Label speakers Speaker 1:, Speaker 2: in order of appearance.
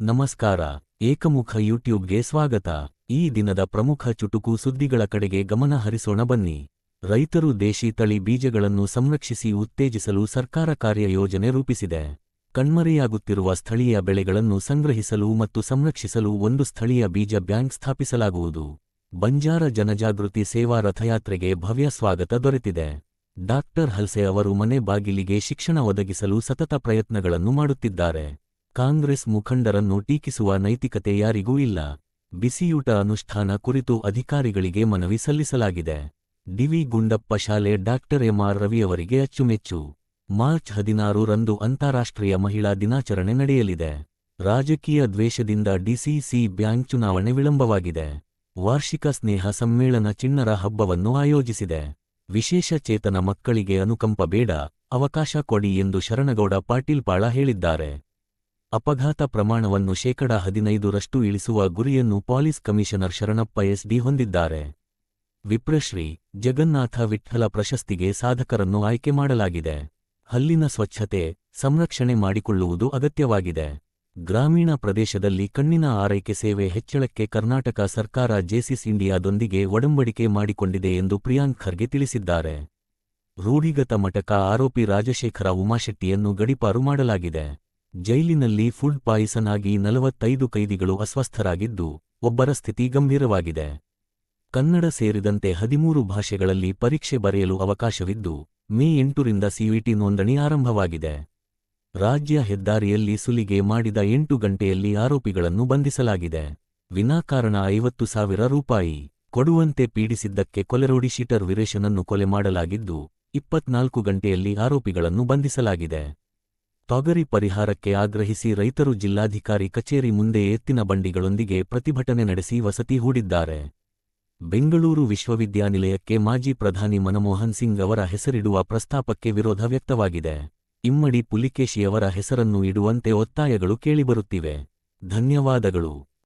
Speaker 1: ನಮಸ್ಕಾರ, ಏಕಮುಖ ಯೂಟ್ಯೂಬ್ಗೆ ಸ್ವಾಗತ. ಈ ದಿನದ ಪ್ರಮುಖ ಚುಟುಕು ಸುದ್ದಿಗಳ ಕಡೆಗೆ ಗಮನ ಹರಿಸೋಣ ಬನ್ನಿ. ರೈತರು ದೇಶಿ ತಳಿ ಬೀಜಗಳನ್ನು ಸಂರಕ್ಷಿಸಿ ಉತ್ತೇಜಿಸಲು ಸರ್ಕಾರ ಕಾರ್ಯಯೋಜನೆ ರೂಪಿಸಿದೆ. ಕಣ್ಮರೆಯಾಗುತ್ತಿರುವ ಸ್ಥಳೀಯ ಬೆಳೆಗಳನ್ನು ಸಂಗ್ರಹಿಸಲು ಮತ್ತು ಸಂರಕ್ಷಿಸಲು ಒಂದು ಸ್ಥಳೀಯ ಬೀಜ ಬ್ಯಾಂಕ್ ಸ್ಥಾಪಿಸಲಾಗುವುದು. ಬಂಜಾರ ಜನಜಾಗೃತಿ ಸೇವಾ ರಥಯಾತ್ರೆಗೆ ಭವ್ಯ ಸ್ವಾಗತ ದೊರೆತಿದೆ. ಡಾಕ್ಟರ್ ಹಲ್ಸೆ ಅವರು ಮನೆ ಬಾಗಿಲಿಗೆ ಶಿಕ್ಷಣ ಒದಗಿಸಲು ಸತತ ಪ್ರಯತ್ನಗಳನ್ನು ಮಾಡುತ್ತಿದ್ದಾರೆ. ಕಾಂಗ್ರೆಸ್ ಮುಖಂಡರನ್ನು ಟೀಕಿಸುವ ನೈತಿಕತೆ ಯಾರಿಗೂ ಇಲ್ಲ. ಬಿಸಿಯೂಟ ಅನುಷ್ಠಾನ ಕುರಿತು ಅಧಿಕಾರಿಗಳಿಗೆ ಮನವಿ ಸಲ್ಲಿಸಲಾಗಿದೆ. ಡಿವಿ ಗುಂಡಪ್ಪ ಶಾಲೆ ಡಾಕ್ಟರ್ ಎಂಆರ್ ರವಿಯವರಿಗೆ ಅಚ್ಚುಮೆಚ್ಚು. ಮಾರ್ಚ್ ಹದಿನಾರು ರಂದು ಅಂತಾರಾಷ್ಟ್ರೀಯ ಮಹಿಳಾ ದಿನಾಚರಣೆ ನಡೆಯಲಿದೆ. ರಾಜಕೀಯ ದ್ವೇಷದಿಂದ ಡಿಸಿಸಿ ಬ್ಯಾಂಕ್ ಚುನಾವಣೆ ವಿಳಂಬವಾಗಿದೆ. ವಾರ್ಷಿಕ ಸ್ನೇಹ ಸಮ್ಮೇಳನ ಚಿಣ್ಣರ ಹಬ್ಬವನ್ನು ಆಯೋಜಿಸಿದೆ. ವಿಶೇಷ ಚೇತನ ಮಕ್ಕಳಿಗೆ ಅನುಕಂಪ ಬೇಡ, ಅವಕಾಶ ಕೊಡಿ ಎಂದು ಶರಣಗೌಡ ಪಾಟೀಲ್ ಪಾಳ ಹೇಳಿದ್ದಾರೆ. ಅಪಘಾತ ಪ್ರಮಾಣವನ್ನು ಶೇಕಡ ಹದಿನೈದರಷ್ಟು ಇಳಿಸುವ ಗುರಿಯನ್ನು ಪಾಲಿಸ್ ಕಮಿಷನರ್ ಶರಣಪ್ಪ ಎಸ್ಡಿ ಹೊಂದಿದ್ದಾರೆ. ವಿಪ್ರಶ್ರೀ, ಜಗನ್ನಾಥ ವಿಠ್ಠಲ ಪ್ರಶಸ್ತಿಗೆ ಸಾಧಕರನ್ನು ಆಯ್ಕೆ ಮಾಡಲಾಗಿದೆ. ಹಲ್ಲಿನ ಸ್ವಚ್ಛತೆ, ಸಂರಕ್ಷಣೆ ಮಾಡಿಕೊಳ್ಳುವುದು ಅಗತ್ಯವಾಗಿದೆ. ಗ್ರಾಮೀಣ ಪ್ರದೇಶದಲ್ಲಿ ಕಣ್ಣಿನ ಆರೈಕೆ ಸೇವೆ ಹೆಚ್ಚಳಕ್ಕೆ ಕರ್ನಾಟಕ ಸರ್ಕಾರ ಜೇಸಿಸ್ ಇಂಡಿಯಾದೊಂದಿಗೆ ಒಡಂಬಡಿಕೆ ಮಾಡಿಕೊಂಡಿದೆ ಎಂದು ಪ್ರಿಯಾಂಕ್ ಖರ್ಗೆ ತಿಳಿಸಿದ್ದಾರೆ. ರೂಢಿಗತ ಮಟಕ ಆರೋಪಿ ರಾಜಶೇಖರ ಉಮಾಶೆಟ್ಟಿಯನ್ನು ಗಡಿಪಾರು ಮಾಡಲಾಗಿದೆ. ಜೈಲಿನಲ್ಲಿ ಫುಡ್ ಪಾಯಿಸನ್ ಆಗಿ ನಲವತ್ತೈದು ಕೈದಿಗಳು ಅಸ್ವಸ್ಥರಾಗಿದ್ದು, ಒಬ್ಬರ ಸ್ಥಿತಿ ಗಂಭೀರವಾಗಿದೆ. ಕನ್ನಡ ಸೇರಿದಂತೆ ಹದಿಮೂರು ಭಾಷೆಗಳಲ್ಲಿ ಪರೀಕ್ಷೆ ಬರೆಯಲು ಅವಕಾಶವಿದ್ದು, ಮೇ ಎಂಟರಿಂದ ಸಿವಿಟಿ ನೋಂದಣಿ ಆರಂಭವಾಗಿದೆ. ರಾಜ್ಯ ಹೆದ್ದಾರಿಯಲ್ಲಿ ಸುಲಿಗೆ ಮಾಡಿದ ಎಂಟು ಗಂಟೆಯಲ್ಲಿ ಆರೋಪಿಗಳನ್ನು ಬಂಧಿಸಲಾಗಿದೆ. ವಿನಾಕಾರಣ ಐವತ್ತು ಸಾವಿರ ರೂಪಾಯಿ ಕೊಡುವಂತೆ ಪೀಡಿಸಿದ್ದಕ್ಕೆ ಕೊಲೆರೋಡಿ ಶೀಟರ್ ವೀರೇಶನನ್ನು ಕೊಲೆ ಮಾಡಲಾಗಿದ್ದು, ಇಪ್ಪತ್ನಾಲ್ಕು ಗಂಟೆಯಲ್ಲಿ ಆರೋಪಿಗಳನ್ನು ಬಂಧಿಸಲಾಗಿದೆ. ತೊಗರಿ ಪರಿಹಾರಕ್ಕೆ ಆಗ್ರಹಿಸಿ ರೈತರು ಜಿಲ್ಲಾಧಿಕಾರಿ ಕಚೇರಿ ಮುಂದೆ ಎತ್ತಿನ ಬಂಡಿಗಳೊಂದಿಗೆ ಪ್ರತಿಭಟನೆ ನಡೆಸಿ ವಸತಿ ಹೂಡಿದ್ದಾರೆ. ಬೆಂಗಳೂರು ವಿಶ್ವವಿದ್ಯಾನಿಲಯಕ್ಕೆ ಮಾಜಿ ಪ್ರಧಾನಿ ಮನಮೋಹನ್ ಸಿಂಗ್ ಅವರ ಹೆಸರಿಡುವ ಪ್ರಸ್ತಾಪಕ್ಕೆ ವಿರೋಧ ವ್ಯಕ್ತವಾಗಿದೆ. ಇಮ್ಮಡಿ ಪುಲಿಕೇಶಿಯವರ ಹೆಸರನ್ನು ಇಡುವಂತೆ ಒತ್ತಾಯಗಳು ಕೇಳಿಬರುತ್ತಿವೆ. ಧನ್ಯವಾದಗಳು.